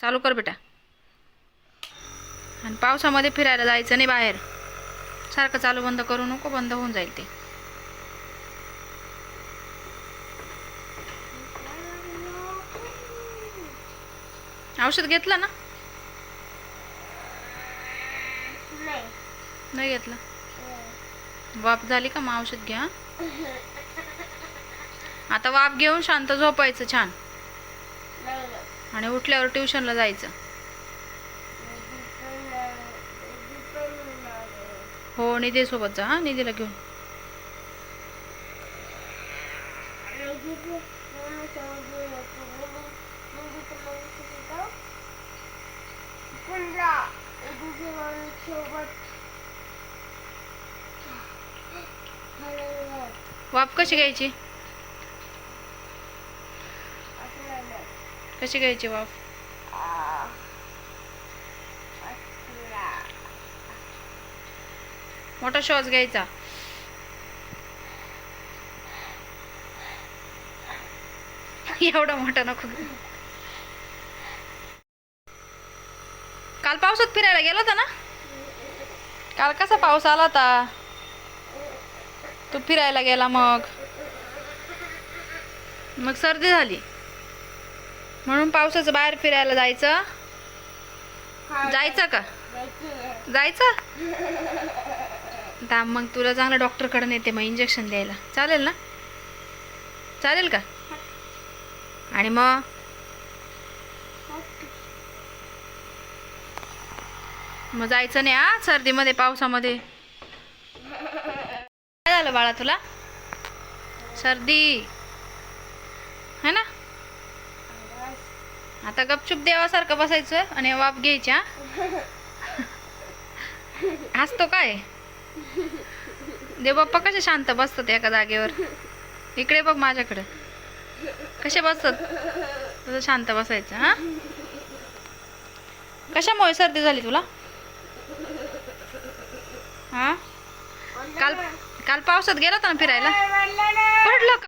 चालू कर बेटा. आणि पावसामध्ये फिरायला जायचं नाही बाहेर. सारखं चालू बंद करू नको बंद होऊन जाईल ते. औषध घेतलं ना? नाही घेतलं? वाफ झाली का? मग औषध घ्या. आता वाफ घेऊन शांत झोपायचं छान. आणि उठल्यावर ट्युशनला जायचं. हो निधीसोबत जा हां निधीला घेऊन. वाफ कशी घ्यायची? कशी घ्यायची वाफ? मोठा श्वास घ्यायचा. एवढा मोठा नको काल पावसात फिरायला गेला होता ना? काल कसा पाऊस आला होता? तू फिरायला गेला मग. मग सर्दी झाली. म्हणून पावसाचं बाहेर फिरायला जायचं. जायचं का? जायचं? थांब मग तुला चांगलं डॉक्टरकडे नेते मग इंजेक्शन द्यायला. चालेल ना? चालेल का? आणि मग? मग जायचं नाही हा सर्दीमध्ये पावसामध्ये. काय झालं बाळा तुला? सर्दी. है ना? आता गपचूप देवासारखं बसायचं आणि वाफ घ्यायच्या. हसतो काय? देव बाप्पा कसे शांत बसतात एका जागेवर? इकडे बघ माझ्याकडे. कसे बसतात? तुझं शांत बसायचं हा? कशामुळे सर्दी झाली तुला? हा? काल काल पावसात गेला होता ना फिरायला? पडलं का?